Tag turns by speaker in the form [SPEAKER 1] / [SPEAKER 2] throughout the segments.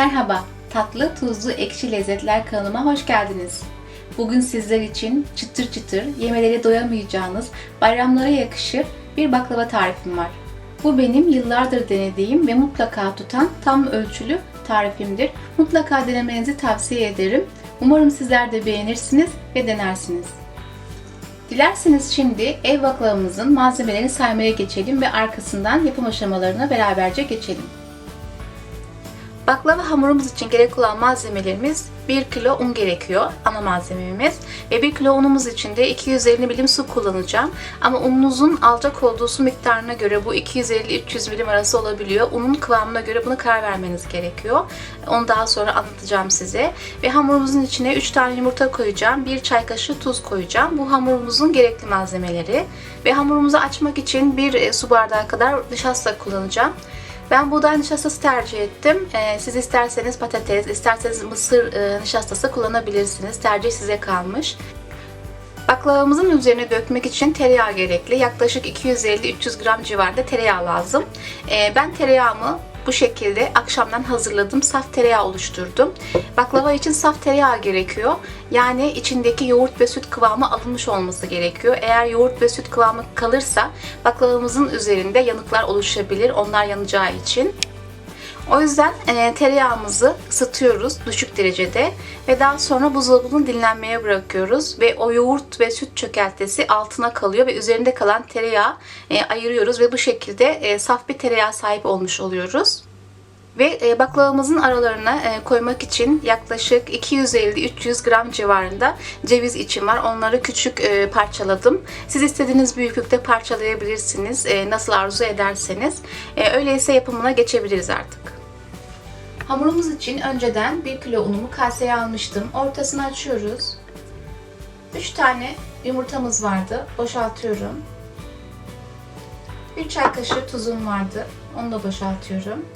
[SPEAKER 1] Merhaba, tatlı, tuzlu, ekşi lezzetler kanalıma hoş geldiniz. Bugün sizler için çıtır çıtır, yemeleri doyamayacağınız, bayramlara yakışır bir baklava tarifim var. Bu benim yıllardır denediğim ve mutlaka tutan tam ölçülü tarifimdir. Mutlaka denemenizi tavsiye ederim. Umarım sizler de beğenirsiniz ve denersiniz. Dilerseniz şimdi ev baklavamızın malzemelerini saymaya geçelim ve arkasından yapım aşamalarına beraberce geçelim. Baklava hamurumuz için gerek olan malzemelerimiz 1 kilo un gerekiyor ana malzememiz ve 1 kilo unumuz için de 250 milim su kullanacağım. Ama ununuzun alacak olduğu su miktarına göre bu 250-300 milim arası olabiliyor. Unun kıvamına göre buna karar vermeniz gerekiyor. Onu daha sonra anlatacağım size. Ve hamurumuzun içine 3 tane yumurta koyacağım. 1 çay kaşığı tuz koyacağım. Bu hamurumuzun gerekli malzemeleri. Ve hamurumuzu açmak için 1 su bardağı kadar nişasta kullanacağım. Ben buğday nişastası tercih ettim. Ee, siz isterseniz patates, isterseniz mısır e, nişastası kullanabilirsiniz. Tercih size kalmış. Baklavamızın üzerine dökmek için tereyağı gerekli. Yaklaşık 250-300 gram civarında tereyağı lazım. Ee, ben tereyağımı bu şekilde akşamdan hazırladım. Saf tereyağı oluşturdum. Baklava için saf tereyağı gerekiyor. Yani içindeki yoğurt ve süt kıvamı alınmış olması gerekiyor. Eğer yoğurt ve süt kıvamı kalırsa baklavamızın üzerinde yanıklar oluşabilir. Onlar yanacağı için. O yüzden e, tereyağımızı ısıtıyoruz düşük derecede ve daha sonra buzdolabını dinlenmeye bırakıyoruz ve o yoğurt ve süt çökeltisi altına kalıyor ve üzerinde kalan tereyağı e, ayırıyoruz ve bu şekilde e, saf bir tereyağı sahip olmuş oluyoruz. Ve e, baklavamızın aralarına e, koymak için yaklaşık 250-300 gram civarında ceviz içim var. Onları küçük e, parçaladım. Siz istediğiniz büyüklükte parçalayabilirsiniz. Nasıl arzu ederseniz. Öyleyse yapımına geçebiliriz artık. Hamurumuz için önceden 1 kilo unumu kaseye almıştım. Ortasını açıyoruz. 3 tane yumurtamız vardı. Boşaltıyorum. 1 çay kaşığı tuzum vardı. Onu da boşaltıyorum.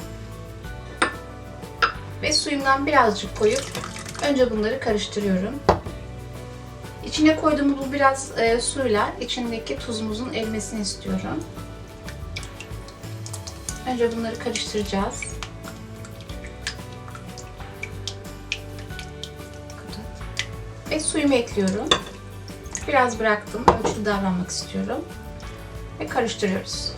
[SPEAKER 1] Ve suyumdan birazcık koyup önce bunları karıştırıyorum. İçine koyduğumuz bu biraz e, suyla içindeki tuzumuzun erimesini istiyorum. Önce bunları karıştıracağız. Suyumu ekliyorum. Biraz bıraktım. Ölçülü davranmak istiyorum. Ve karıştırıyoruz.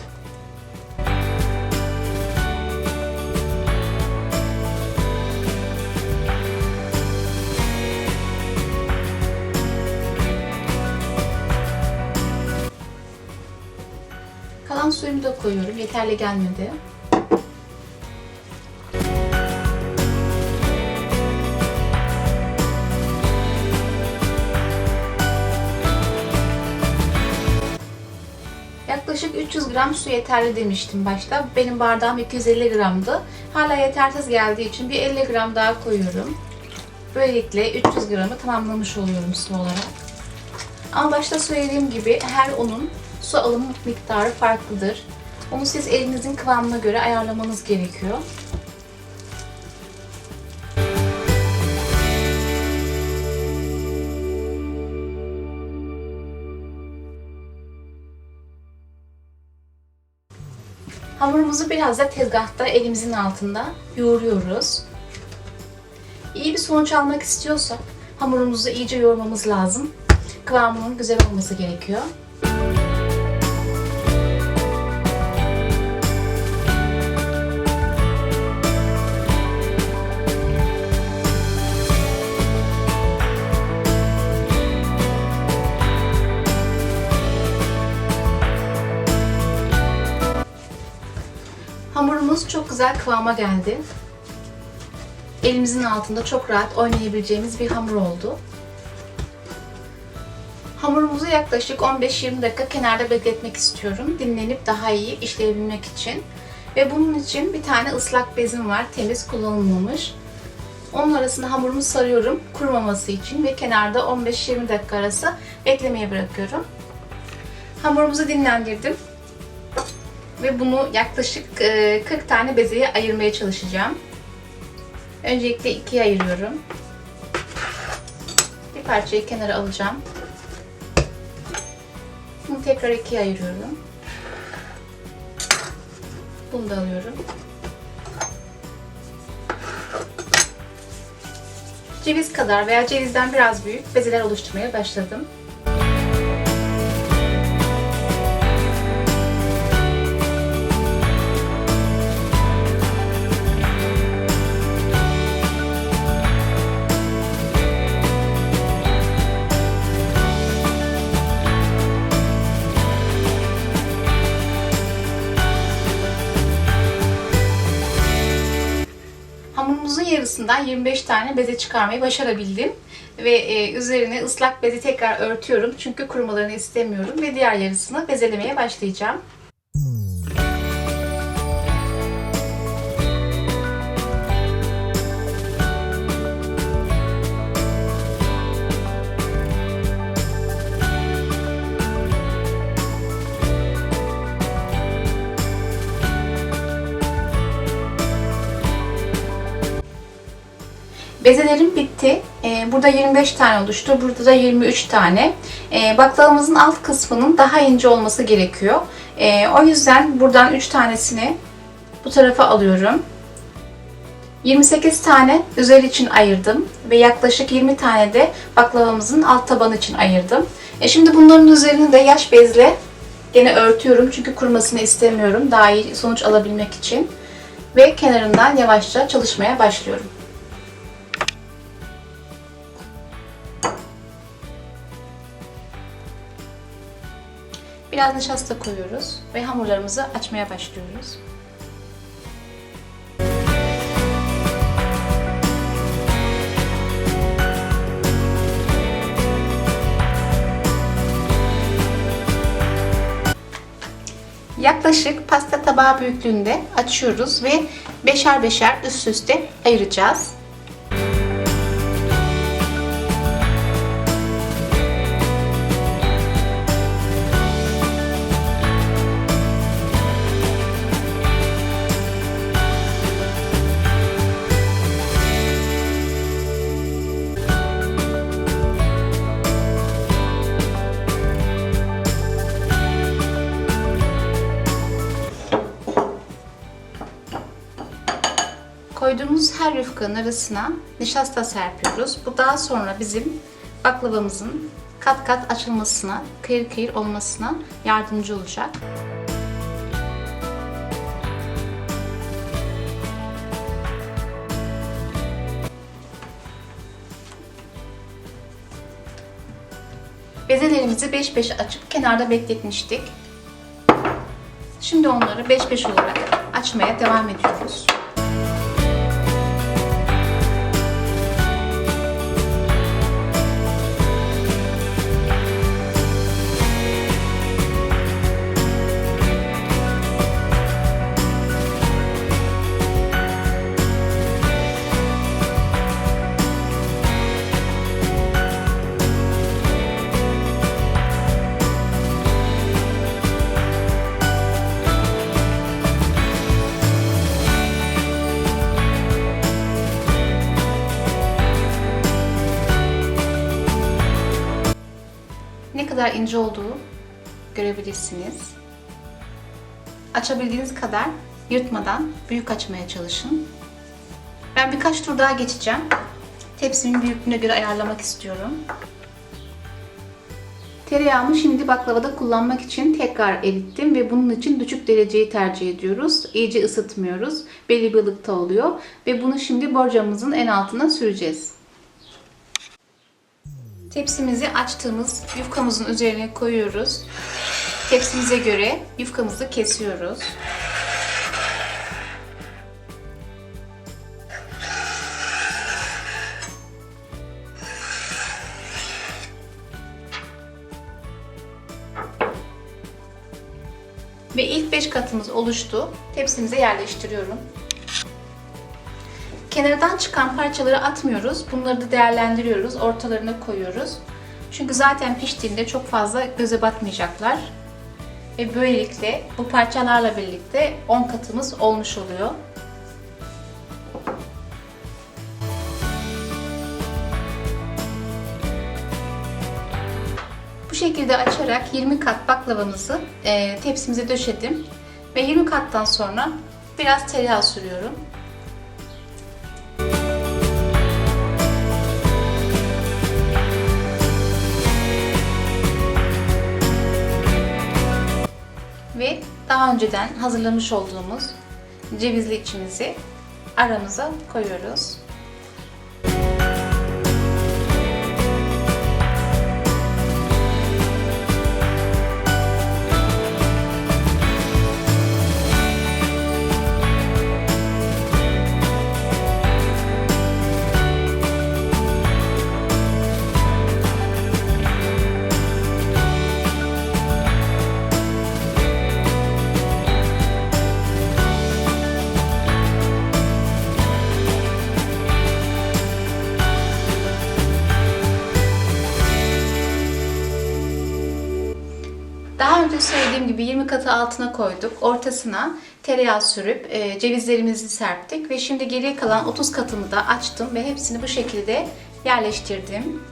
[SPEAKER 1] Kalan suyumu da koyuyorum. Yeterli gelmedi. Yaklaşık 300 gram su yeterli demiştim başta. Benim bardağım 250 gramdı. Hala yetersiz geldiği için bir 50 gram daha koyuyorum. Böylelikle 300 gramı tamamlamış oluyorum su olarak. Ama başta söylediğim gibi her unun su alım miktarı farklıdır. Onu siz elinizin kıvamına göre ayarlamanız gerekiyor. Hamurumuzu biraz da tezgahta elimizin altında yoğuruyoruz. İyi bir sonuç almak istiyorsak hamurumuzu iyice yoğurmamız lazım. Kıvamının güzel olması gerekiyor. Güzel kıvama geldi. Elimizin altında çok rahat oynayabileceğimiz bir hamur oldu. Hamurumuzu yaklaşık 15-20 dakika kenarda bekletmek istiyorum. Dinlenip daha iyi işleyebilmek için. Ve bunun için bir tane ıslak bezim var. Temiz kullanılmamış. Onun arasında hamurumu sarıyorum kurumaması için ve kenarda 15-20 dakika arası beklemeye bırakıyorum. Hamurumuzu dinlendirdim. Ve bunu yaklaşık 40 tane bezeye ayırmaya çalışacağım. Öncelikle ikiye ayırıyorum. Bir parçayı kenara alacağım. Bunu tekrar ikiye ayırıyorum. Bunu da alıyorum. ceviz kadar veya cevizden biraz büyük bezeler oluşturmaya başladım. Hamurumuzun yarısından 25 tane beze çıkarmayı başarabildim. Ve e, üzerine ıslak bezi tekrar örtüyorum çünkü kurumalarını istemiyorum ve diğer yarısını bezelemeye başlayacağım. Bezelerim bitti. Ee, burada 25 tane oluştu. Burada da 23 tane. Ee, baklavamızın alt kısmının daha ince olması gerekiyor. Ee, o yüzden buradan 3 tanesini bu tarafa alıyorum. 28 tane üzeri için ayırdım ve yaklaşık 20 tane de baklavamızın alt tabanı için ayırdım. E şimdi bunların üzerini de yaş bezle gene örtüyorum çünkü kurumasını istemiyorum daha iyi sonuç alabilmek için. Ve kenarından yavaşça çalışmaya başlıyorum. Biraz nişasta koyuyoruz ve hamurlarımızı açmaya başlıyoruz. Yaklaşık pasta tabağı büyüklüğünde açıyoruz ve beşer beşer üst üste ayıracağız. Koyduğumuz her yufkanın arasına nişasta serpiyoruz. Bu daha sonra bizim baklavamızın kat kat açılmasına, kıyır kıyır olmasına yardımcı olacak. Bezelerimizi 5-5 açıp kenarda bekletmiştik. Şimdi onları 5-5 olarak açmaya devam ediyoruz. Kadar ince olduğu görebilirsiniz. Açabildiğiniz kadar yırtmadan büyük açmaya çalışın. Ben birkaç tur daha geçeceğim. Tepsimin büyüklüğüne göre ayarlamak istiyorum. Tereyağımı şimdi baklavada kullanmak için tekrar erittim ve bunun için düşük dereceyi tercih ediyoruz. İyice ısıtmıyoruz. Belli bir ılıkta oluyor ve bunu şimdi borcamımızın en altına süreceğiz. Tepsimizi açtığımız yufkamızın üzerine koyuyoruz. Tepsimize göre yufkamızı kesiyoruz. Ve ilk 5 katımız oluştu. Tepsimize yerleştiriyorum. Kenardan çıkan parçaları atmıyoruz. Bunları da değerlendiriyoruz. Ortalarına koyuyoruz. Çünkü zaten piştiğinde çok fazla göze batmayacaklar. Ve böylelikle bu parçalarla birlikte 10 katımız olmuş oluyor. Bu şekilde açarak 20 kat baklavamızı e, tepsimize döşedim. Ve 20 kattan sonra biraz tereyağı sürüyorum. Daha önceden hazırlamış olduğumuz cevizli içimizi aramıza koyuyoruz. Söylediğim gibi 20 katı altına koyduk. Ortasına tereyağı sürüp e, cevizlerimizi serptik ve şimdi geriye kalan 30 katımı da açtım ve hepsini bu şekilde yerleştirdim.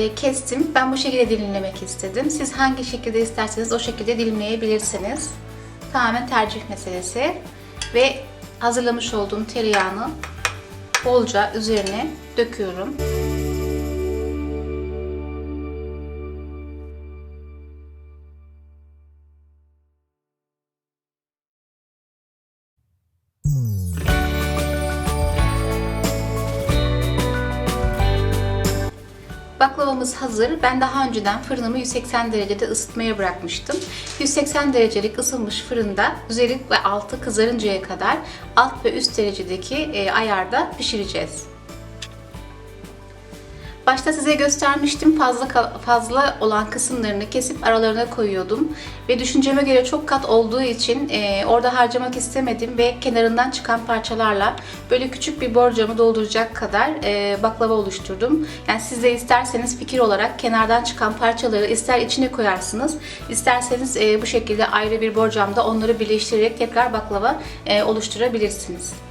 [SPEAKER 1] E, kestim. Ben bu şekilde dilimlemek istedim. Siz hangi şekilde isterseniz o şekilde dilimleyebilirsiniz. Tamamen tercih meselesi. Ve hazırlamış olduğum tereyağını bolca üzerine döküyorum. Hazır. Ben daha önceden fırınımı 180 derecede ısıtmaya bırakmıştım. 180 derecelik ısınmış fırında üzeri ve altı kızarıncaya kadar alt ve üst derecedeki e, ayarda pişireceğiz. Başta size göstermiştim fazla fazla olan kısımlarını kesip aralarına koyuyordum ve düşünceme göre çok kat olduğu için e, orada harcamak istemedim ve kenarından çıkan parçalarla böyle küçük bir borcamı dolduracak kadar e, baklava oluşturdum. Yani siz de isterseniz fikir olarak kenardan çıkan parçaları ister içine koyarsınız, isterseniz e, bu şekilde ayrı bir borcamda onları birleştirerek tekrar baklava e, oluşturabilirsiniz.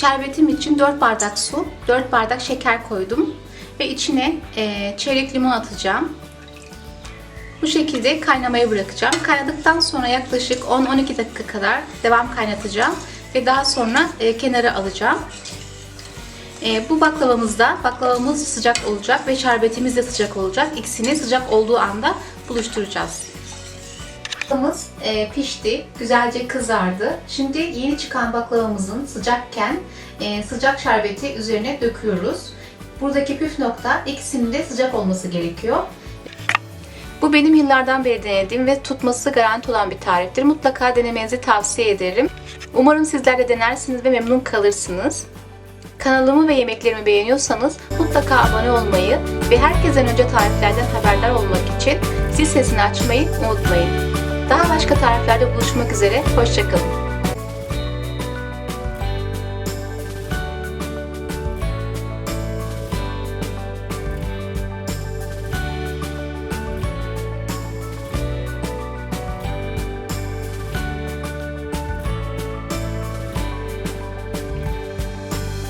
[SPEAKER 1] Şerbetim için 4 bardak su, 4 bardak şeker koydum ve içine e, çeyrek limon atacağım. Bu şekilde kaynamaya bırakacağım. Kaynadıktan sonra yaklaşık 10-12 dakika kadar devam kaynatacağım ve daha sonra e, kenara alacağım. E, bu baklavamızda baklavamız sıcak olacak ve şerbetimiz de sıcak olacak. İkisini sıcak olduğu anda buluşturacağız. Baklavamız e, pişti, güzelce kızardı. Şimdi yeni çıkan baklavamızın sıcakken e, sıcak şerbeti üzerine döküyoruz. Buradaki püf nokta ikisinin de sıcak olması gerekiyor. Bu benim yıllardan beri denediğim ve tutması garanti olan bir tariftir. Mutlaka denemenizi tavsiye ederim. Umarım sizler de denersiniz ve memnun kalırsınız. Kanalımı ve yemeklerimi beğeniyorsanız mutlaka abone olmayı ve herkesten önce tariflerden haberdar olmak için zil sesini açmayı unutmayın. Daha başka tariflerde buluşmak üzere, hoşçakalın.